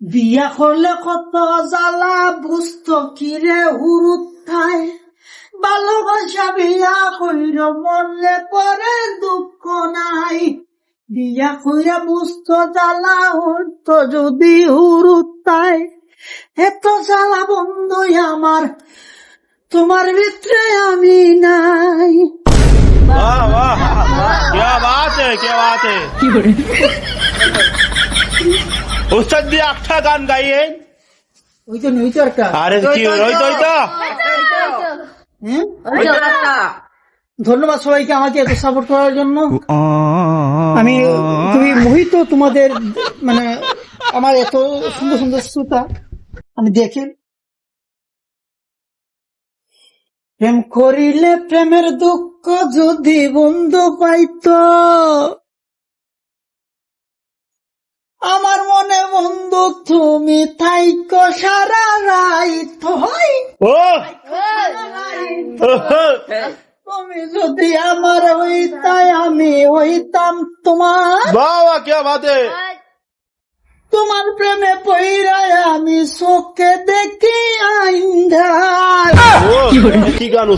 বিয়া করলে কত জ্বালা বুঝতো কিরে উরুত্থায় ভালোবাসা বিয়া কইর মরলে পরে দুঃখ নাই। বিয়া কইরা বুঝতো জ্বালা হইত যদি উরুত্থায় এত জ্বালা বন্ধই আমার তোমার ভিতরে আমি নাই। কি বলে? উস্তাদ দিয়ে একটা গান গাইয়ে। ওই তো ওই তো একটা। আরে কি ওই তো ওই তো হ্যাঁ? ধন্যবাদ সবাইকে আমাকে এত সাপোর্ট করার জন্য। আমি খুবই মোহিত তোমাদের মানে আমার এত সুন্দর সুন্দর শ্রোতা। আমি দেখে প্রেম করিলে প্রেমের দুঃখ যদি বন্ধু পাইত। আমার মনে বন্ধু তুমি থাইক সারা রাইত তুমি যদি আমার হইতাই আমি হইতাম তোমার। বাবা কে বাদে? তোমার প্রেমে পইরায় আমি চোখে দেখি আইন্দা কি গান